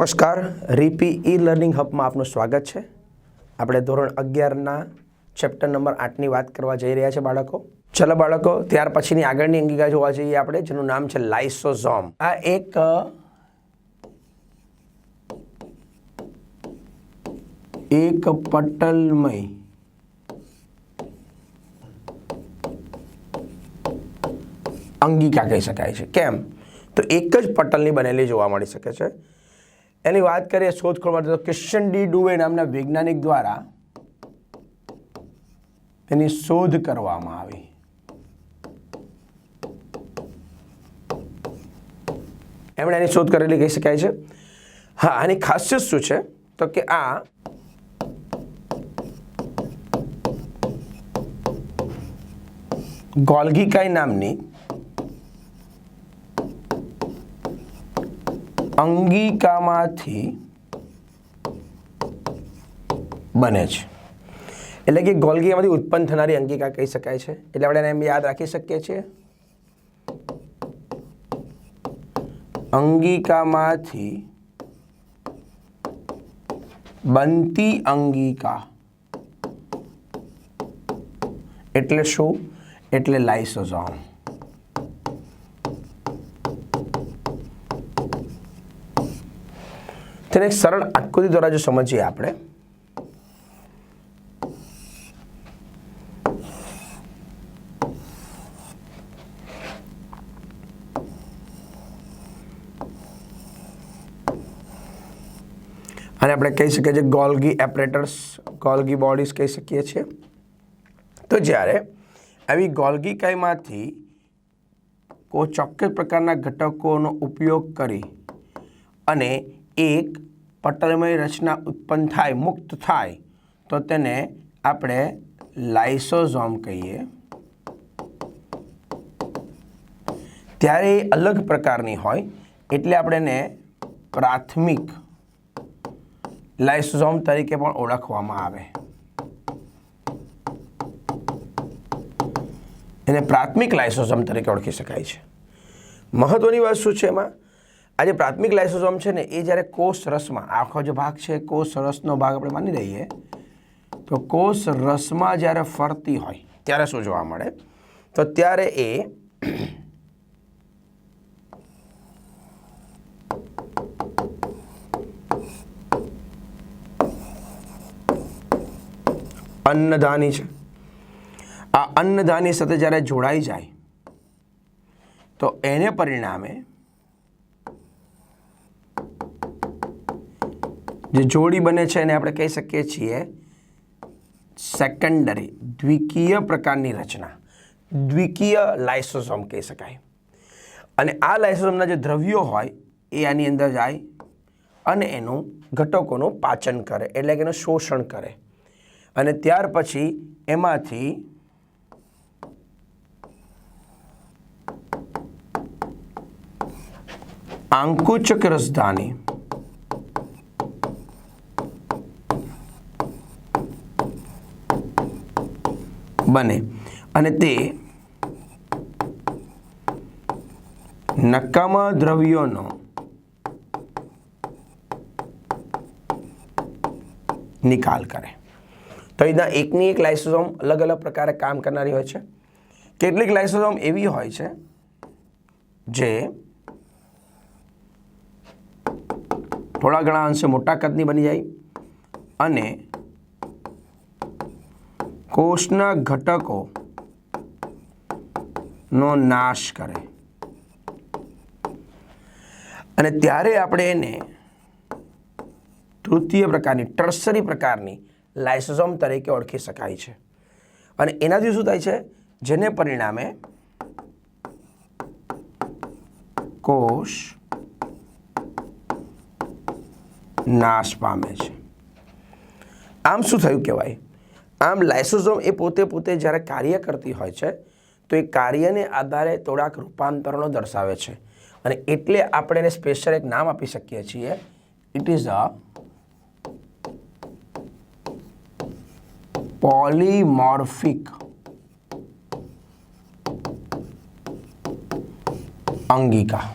નમસ્કાર, રીપી e learning હબમાં આપનું સ્વાગત છે. આપણે ધોરણ અગિયારના ચેપ્ટર નંબર આઠની વાત કરવા જઈ રહ્યા છે બાળકો. ચલો બાળકો, ત્યાર પછીની આગળની અંગિકા જોવા જઈએ આપણે, જેનું નામ છે લાઇસોઝોમ. આ એક એક પટલમય અંગિકા કહી શકાય છે. કેમ? તો એક જ પટલની બનેલી જોવા મળી શકે છે. એની વાત કરીએ શોધખોળ માટે, તો ક્રિશ્ચન ડી ડુવે નામના વૈજ્ઞાનિક દ્વારા તેની શોધ કરવામાં આવી. એમણે એની શોધ કરેલી કહી શકાય છે. હા, આની ખાસિયત શું છે? તો કે આ ગોલ્ગીકાઈ નામની અંગિકામાંથી બને છે. એટલે કે ગોલગીમાંથી ઉત્પન્ન થનારી અંગિકા કહી શકાય છે. એટલે આપણે એને એમ યાદ રાખી શકીએ છીએ. અંગિકામાંથી બનતી અંગિકા એટલે શું? એટલે લાઇસોઝોમ. તેને એક સરળ આકૃતિ દ્વારા જો સમજીએ આપણે, અને આપણે કહી શકીએ છીએ ગોલ્ગી એપરેટર્સ, ગોલ્ગી બોડીઝ કહી શકીએ છીએ. તો જ્યારે આવી ગોલ્ગી કાયમાંથી કોઈ ચોક્કસ પ્રકારના ઘટકોનો ઉપયોગ કરી અને એક પટલમય રચના ઉત્પન્ન થાય, મુક્ત થાય, તો તેને આપણે લાઇસોઝોમ કહીએ. ત્યારે એ અલગ પ્રકારની હોય, એટલે આપણે એને પ્રાથમિક લાઇસોઝોમ તરીકે પણ ઓળખવામાં આવે. એને પ્રાથમિક લાઇસોઝોમ તરીકે ઓળખી શકાય છે. મહત્વની વાત શું છે એમાં? આ જે પ્રાથમિક લાઇસોસોમ છે ને, એ જ્યારે કોષ રસમાં, આખો જે ભાગ છે, કોષ રસનો ભાગ આપણે માની લઈએ, તો કોષ રસમાં જ્યારે ફરતી હોય, ત્યારે શું જોવા મળે? તો ત્યારે એ અન્નધાની છે. આ અન્નધાની સાથે જ્યારે જોડાઈ જાય, તો એને પરિણામે જે જોડી બને છે એને આપણે કહી શકીએ છીએ સેકન્ડરી દ્વિકીય પ્રકારની રચના. દ્વિકીય લાઇસોસોમ કહી શકાય. અને આ લાઇસોસોમના જે દ્રવ્યો હોય, એ આની અંદર જાય અને એનું ઘટકોનું પાચન કરે, એટલે કે એનું શોષણ કરે. અને ત્યાર પછી એમાંથી આંકુચક રસધાની બને. અને તે નકામા દ્રવ્યોનો નિકાલ કરે. તો એના એકની એક લાઇસોઝોમ અલગ અલગ પ્રકારે કામ કરનારી હોય છે. કેટલીક લાઇસોઝોમ એવી હોય છે જે થોડા ઘણા અંશે મોટા કદની બની જાય અને કોષના ઘટકો નો નાશ કરે. અને ત્યારે આપણે એને તૃતીય પ્રકારની, ટર્સરી પ્રકારની લાઇસોઝોમ તરીકે ઓળખી શકાય છે. અને એનાથી શું થાય છે? જેને પરિણામે કોષ નાશ પામે છે. આમ શું થયું કહેવાય? આમ લાઇસોઝોમ એ પોતે પોતે જ્યારે કાર્ય કરતી હોય છે, તો એ કાર્યને આધારે થોડાક રૂપાંતરણો દર્શાવે છે. અને એટલે આપણે એને સ્પેશિયલ એક નામ આપી શકીએ છીએ. It is a પોલીમોર્ફિક અંગિકા.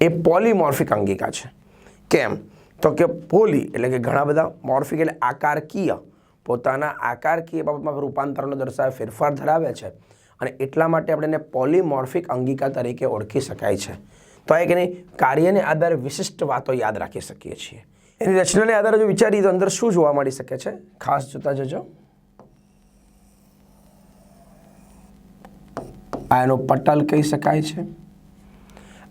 એ પોલીમોર્ફિક અંગિકા છે. કેમ? તો કે પોલી એટલે કે ઘણા બધા મોર્ફિક એટલે આકારકીય પોતાના આકારકીય બાબતમાં રૂપાંતરનો દર્શાવે, ફેરફાર ધરાવે છે અને એટલા માટે આપણે એને પોલીમોર્ફિક અંગિકા તરીકે ઓળખી શકાય છે. તો એક એની કાર્યને આધારે વિશિષ્ટ વાતો યાદ રાખી શકીએ છીએ. એની રચનાને આધારે જો વિચારીએ તો અંદર શું જોવા મળી શકે છે? ખાસ જોતા જજો. આ એનો પટલ કહી શકાય છે.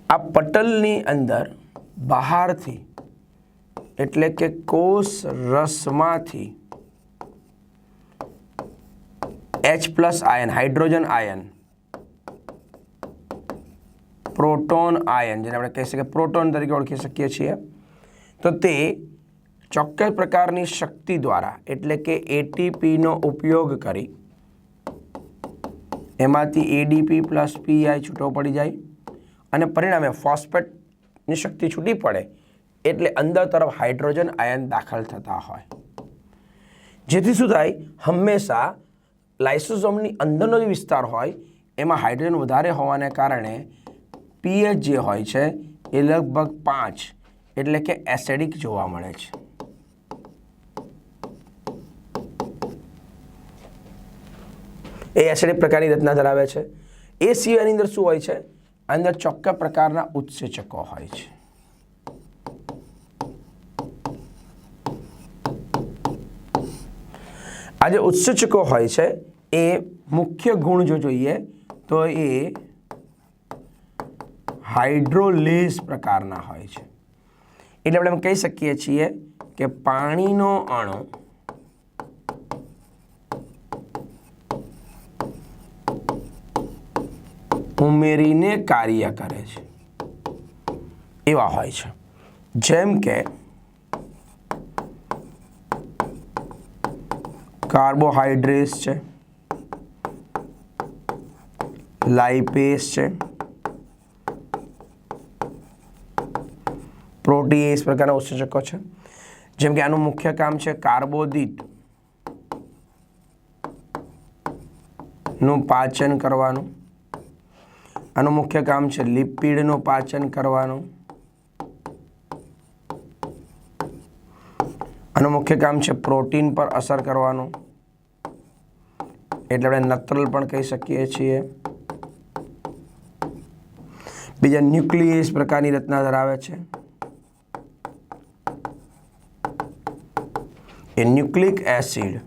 આ પટલની અંદર બહારથી એટલે કે કોષ રસમાંથી H plus ion hydrogen ion proton ion જેને આપણે કહી શકીએ પ્રોટોન તરીકે ઓળખી શકીએ છીએ. તો તે ચોક્કસ પ્રકારની શક્તિ દ્વારા, એટલે કે એટીપીનો ઉપયોગ કરી, એમાંથી એડીપી પ્લસ પીઆઈ છૂટો પડી જાય અને પરિણામે ફોસ્ફેટની શક્તિ છૂટી પડે, એટલે અંદર તરફ હાઇડ્રોજન આયન દાખલ થતા હોય. જેથી શું થાય? હંમેશા લાઇસોઝોમની અંદરનો જે વિસ્તાર હોય, એમાં હાઇડ્રોજન વધારે હોવાને કારણે પીએચ જે હોય છે, એ લગભગ પાંચ, એટલે કે એસેડિક જોવા મળે છે. એ એસિડિક પ્રકારની રચના ધરાવે છે. એ સિવાયની અંદર શું હોય છે? અંદર ચોક્કસ પ્રકારના ઉત્સેચકો હોય છે. આ જે ઉત્સૂચકો હોય છે, એ મુખ્ય ગુણ જો જોઈએ, તો એ હાઇડ્રોલેસ પ્રકારના હોય છે. એટલે આપણે એમ કહી શકીએ છીએ કે પાણીનો અણુ ઉમેરીને કાર્ય કરે છે. એવા હોય છે. જેમ કે કાર્બોહાઈડ્રેટ્સ છે. લાઇપેસ છે. પ્રોટીએસ પ્રકારના ઉત્સેચકો છે. જેમ કે આનું મુખ્ય કામ છે કાર્બોદિતનું પાચન કરવાનું. આનું મુખ્ય કામ છે લિપિડનું પાચન કરવાનું. આનું મુખ્ય કામ છે પ્રોટીન પર અસર કરવાનું. એટલે આપણે નત્રલ પણ કહી શકીએ છીએ. બીજા ન્યુક્લિયસ પ્રકારની રચના ધરાવે છે. એ ન્યુક્લિક એસિડ.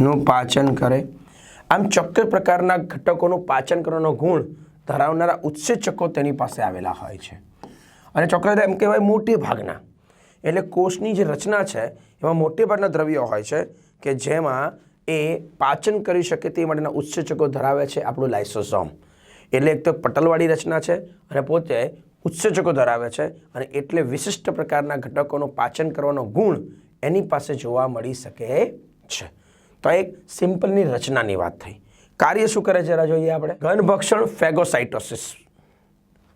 નું પાચન કરે. આમ ચોક્કસ પ્રકારના ઘટકોનું પાચન કરવાનો ગુણ ધરાવનારા ઉત્સેચકો તેની પાસે આવેલા હોય છે. અને ચોક્કસ એમ કહેવાય મોટે ભાગના. એટલે કોષની જે રચના છે, એમાં મોટે ભાગના દ્રવ્યો હોય છે કે જેમાં એ પાચન કરી શકે તે માટેના ઉત્સેચકો ધરાવે છે આપણું લાઇસોસોમ. એટલે એક તો પટલવાળી રચના છે અને પોતે ઉત્સેચકો ધરાવે છે અને એટલે વિશિષ્ટ પ્રકારના ઘટકોનું પાચન કરવાનો ગુણ એની પાસે જોવા મળી શકે છે. તો એક સિમ્પલની રચનાની વાત થઈ. કાર્ય શું કરે જરા જોઈએ આપણે. ઘનભક્ષણ ફેગોસાઇટોસિસ.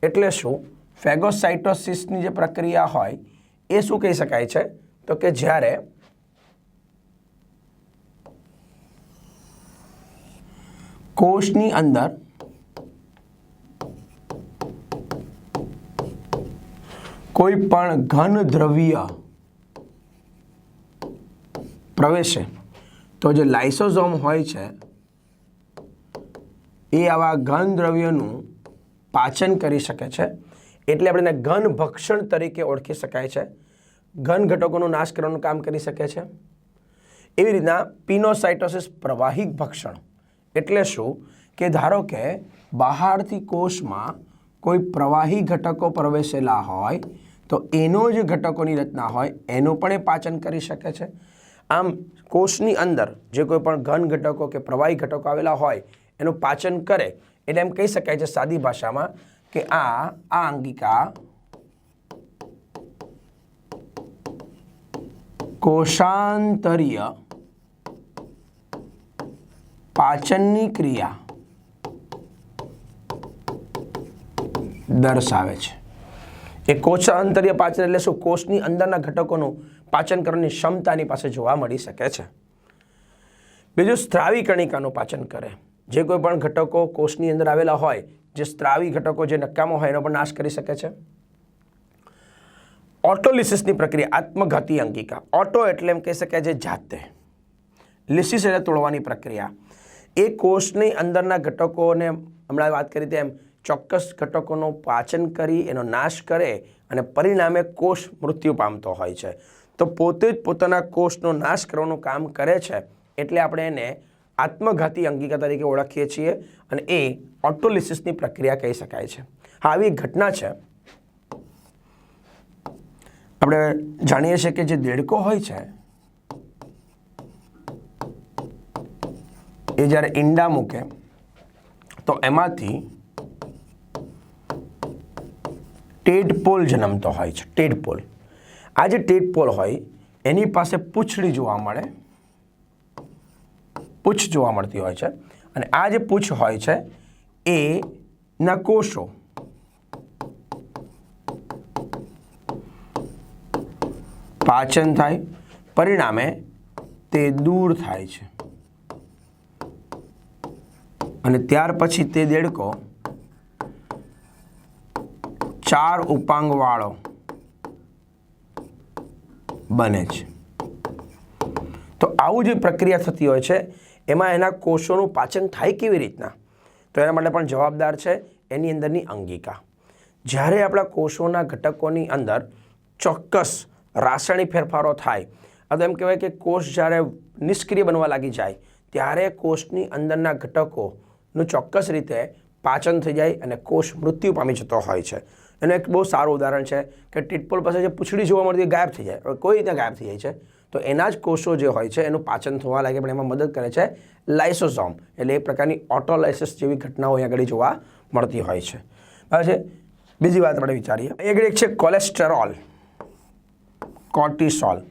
એટલે શું? ફેગોસાઇટોસિસની જે પ્રક્રિયા હોય, એ શું કહી શકાય છે? તો કે જ્યારે કોષની અંદર કોઈ પણ ઘન દ્રવ્ય પ્રવેશે, તો જે લાઇસોઝોમ હોય છે એ આવા ઘન દ્રવ્યોનું પાચન કરી શકે છે. એટલે આપણે એને ઘન ભક્ષણ તરીકે ઓળખી શકાય છે. ઘન ઘટકોનો નાશ કરવાનું કામ કરી શકે છે. એવી રીતના પિનોસાઇટોસિસ પ્રવાહી ભક્ષણ. એટલે શું? કે ધારો કે બહારથી કોષમાં કોઈ પ્રવાહી ઘટકો પ્રવેશેલા હોય, તો એનો જ ઘટકોની રચના હોય, એનું પણ એ પાચન કરી શકે છે. આમ કોષની અંદર જે કોઈ પણ ઘન ઘટકો કે પ્રવાહી ઘટકો આવેલા હોય એનું પાચન કરે એટલે એમ કહી શકાય છે સાદી ભાષામાં કે આ આ અંગિકા કોષાંતરીય પાચનની ક્રિયા દર્શાવે છે. એ કોષાંતરીય પાચન એટલે શું? કોષની અંદરના ઘટકોનું પાચન કરવાની ક્ષમતાની પાસે જોવા મળી શકે છે. બીજું સ્ત્રાવી કણિકાનું પાચન કરે. જે કોઈ પણ ઘટકો કોષની અંદર આવેલા હોય, જે સ્ત્રાવી ઘટકો જે નકામો હોય એનો પણ નાશ કરી શકે છે. ઓટોલિસિસની પ્રક્રિયા, આત્મઘાતી અંગિકા. ઓટો એટલે એમ કહી શકાય જે જાતે. લિસિસ એટલે તોડવાની પ્રક્રિયા. એ કોષની અંદરના ઘટકોને, હમણાં વાત કરી તેમ, ચોક્કસ ઘટકોનું પાચન કરી, એનો નાશ કરે અને પરિણામે કોષ મૃત્યુ પામતો હોય છે. તો પોતે જ પોતાના કોષનો નાશ કરવાનું કામ કરે છે, એટલે આપણે એને આત્મઘાતી અંગિકા તરીકે ઓળખીએ છીએ અને એ ઓટોલિસિસની પ્રક્રિયા કહી શકાય છે. હા, આવી એક ઘટના છે. આપણે જાણીએ છીએ કે જે દેડકો હોય છે, એ જ્યારે ઈંડા મૂકે, તો એમાંથી ટેડપોલ જન્મતો હોય છે ટેડપોલ આ જે ટેડપોલ હોય, એની પાસે પૂંછડી જોવા મળે. પૂંછ જોવા મળતી હોય છે. અને આ જે પૂંછ હોય છે, એ ના કોષો પાચન થાય, પરિણામે તે દૂર થાય છે. અને ત્યાર પછી તે દેડકો. ચાર ઉપાંગવાળો બને છે. તો આવું જે પ્રક્રિયા થતી હોય છે એમાં એના કોષોનું પાચન થાય કેવી રીતના? તો એના માટે પણ જવાબદાર છે એની અંદરની અંગિકા. જ્યારે આપણા કોષોના ઘટકોની અંદર ચોક્કસ રાસાયણિક ફેરફારો થાય, અથવા એમ કહેવાય કે કોષ જ્યારે નિષ્ક્રિય બનવા લાગી જાય, ત્યારે કોષની અંદરના ઘટકોનું ચોક્કસ રીતે પાચન થઈ જાય અને કોષ મૃત્યુ પામી જતો હોય છે. એનું એક બહુ સારું ઉદાહરણ છે કે ટીટપોલ પાસે જે પૂંછડી જોવા મળતી ગાયબ થઈ જાય. કોઈ રીતે ગાયબ થઈ જાય છે. તો એના જ કોષો જે હોય છે, એનું પાચન થવા લાગે, પણ એમાં મદદ કરે છે લાઇસોઝોમ એટલે એ પ્રકારની ઓટોલાઇસિસ જેવી ઘટનાઓ અહીંયા આગળ જોવા મળતી હોય છે. બરાબર છે? બીજી વાત આપણે વિચારીએ. આગળ એક છે કોલેસ્ટેરોલ. કોર્ટિસોલ.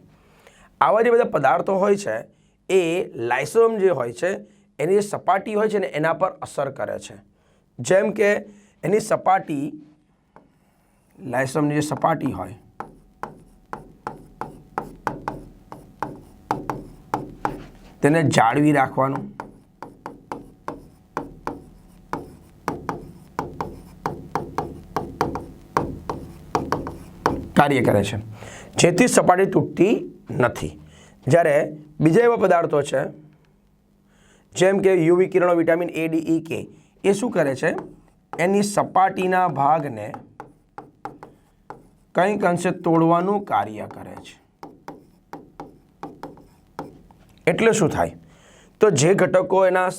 આવા જે બધા પદાર્થો હોય છે, એ લાઇસોમ જે હોય છે, એની જે સપાટી હોય છે ને, એના પર અસર કરે છે. જેમ કે એની સપાટી લાઇસોમની જે સપાટી હોય. તેને જાળવી રાખવાનું. કાર્ય કરે છે. જેથી સપાટી તૂટતી નથી. જ્યારે બીજા એવા પદાર્થો છે, જેમ કે યુવી કિરણો વિટામિન એ, ડી, ઈ, કે, એ શું કરે છે? એની સપાટીના ભાગને કંઈક અંશે તોડવાનું કાર્ય કરે છે. એટલે શું થાય? તો જે ઘટકો એના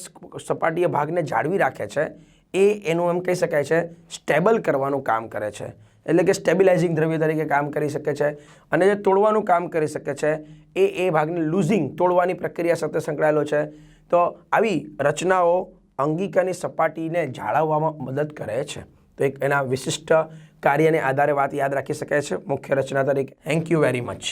સપાટીય ભાગને જાળવી રાખે છે, એ એનું એમ કહી શકાય છે, સ્ટેબલ કરવાનું કામ કરે છે. એટલે કે સ્ટેબિલાઇઝિંગ દ્રવ્ય તરીકે કામ કરી શકે છે અને જે તોડવાનું કામ કરી શકે છે, એ એ ભાગને લૂઝિંગ, તોડવાની પ્રક્રિયા સાથે સંકળાયેલો છે. તો આવી રચનાઓ અંગિકાની સપાટીને જાળવવામાં મદદ કરે છે. તો એક એના વિશિષ્ટ કાર્યને આધારે વાત યાદ રાખી શકાય છે. મુખ્ય રચના તરીકે થેન્ક યુ વેરી મચ